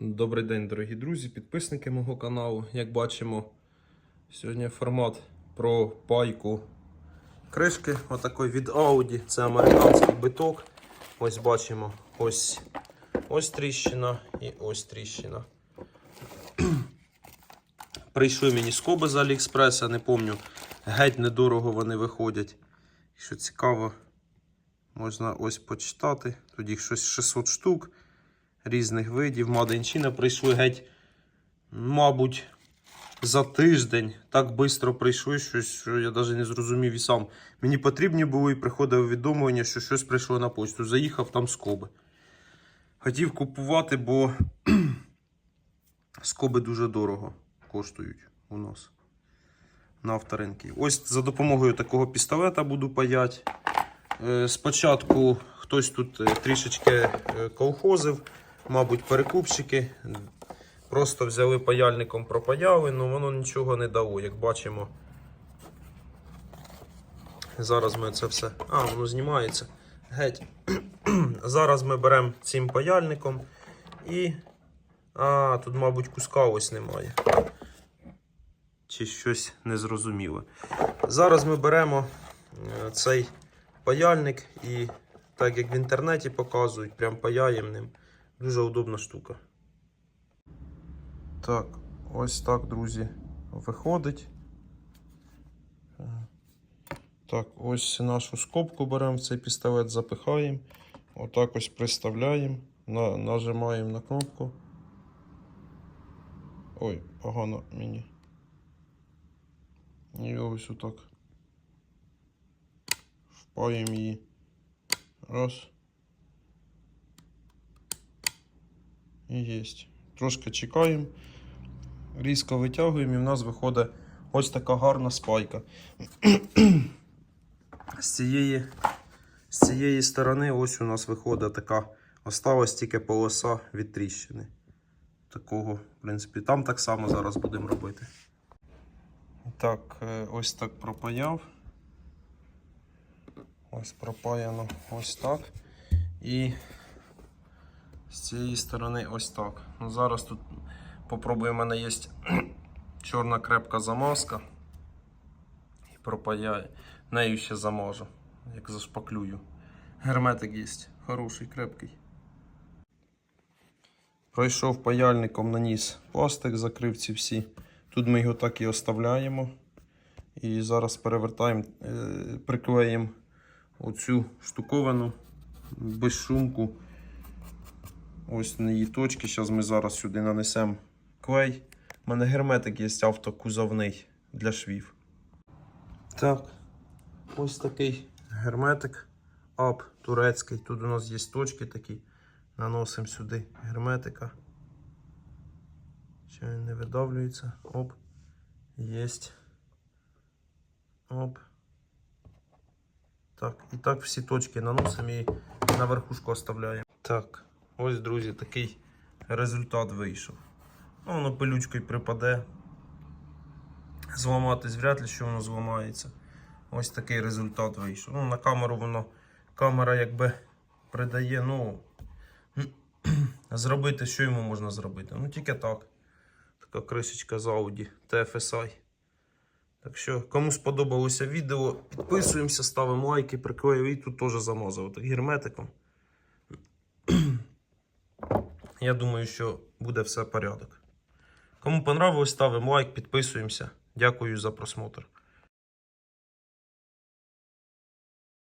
Добрий день, дорогі друзі, підписники мого каналу. Як бачимо, сьогодні формат про пайку кришки. Отакий від Audi. Це американський биток. Ось бачимо ось, ось тріщина і ось тріщина. Прийшли мені скоби з Аліекспреса, не пам'ятаю. Геть недорого вони виходять. Якщо цікаво, можна ось почитати. Тут їх щось 600 штук різних видів. Маденчина прийшли геть, мабуть, за тиждень. Так швидко прийшли, щось, що я навіть не зрозумів і сам. Мені потрібні були і приходило повідомлення, що щось прийшло на почту. Заїхав там скоби. Хотів купувати, бо скоби дуже дорого коштують у нас на авторинки. Ось за допомогою такого пістолета буду паяти. Е, Спочатку хтось тут е, трішечки е, колхозив, мабуть, перекупщики. Просто взяли паяльником, пропаяли, але воно нічого не дало, як бачимо. Зараз ми це все. А, воно знімається. Геть. Зараз ми беремо цим паяльником і. А, тут, мабуть, куска ось немає. Чи щось незрозуміле. Зараз ми беремо е, цей паяльник і так як в інтернеті показують, прям паяємо ним. Дуже удобна штука. Так, ось так, друзі, виходить. Так, ось нашу скобку беремо в цей пістолет, запихаємо. Отак ось приставляємо, на, нажимаємо на кнопку. Ой, погано мені. І ось отак. Впаємо її. Раз. І єсть. Трошки чекаємо. Різко витягуємо і в нас виходить ось така гарна спайка. з, цієї, з цієї сторони ось у нас виходить така. Осталась тільки полоса від тріщини. Такого, в принципі, там так само зараз будемо робити. Так, е, ось так пропаяв. Ось пропаяно ось так. І з цієї сторони ось так. Ну, зараз тут попробую, у мене є чорна крепка замазка. І пропаяю. Нею ще замажу, як зашпаклюю. Герметик є, хороший, крепкий. Пройшов паяльником, наніс пластик, закрив ці всі. Тут ми його так і оставляємо. І зараз перевертаємо, е, приклеїмо оцю штуковину без шумку. Ось на її точки. Зараз ми зараз сюди нанесемо клей. У мене герметик є автокузовний для швів. Так, ось такий герметик. Ап турецький. Тут у нас є точки такі. Наносимо сюди герметика. Чи він не видавлюється? Оп. Єсть. Оп. Так, і так всі точки наносимо і на верхушку оставляємо. Так, ось, друзі, такий результат вийшов. Ну, воно пилючкою припаде. Зламатись вряд ли, що воно зламається. Ось такий результат вийшов. Ну, на камеру воно, камера якби придає, ну, зробити, що йому можна зробити. Ну, тільки так. Така кришечка з Audi TFSI. Так що, кому сподобалося відео, підписуємося, ставимо лайки, приклеїв і тут теж замазав так герметиком. Я думаю, що буде все порядок. Кому понравилось, ставимо лайк, підписуємося. Дякую за просмотр.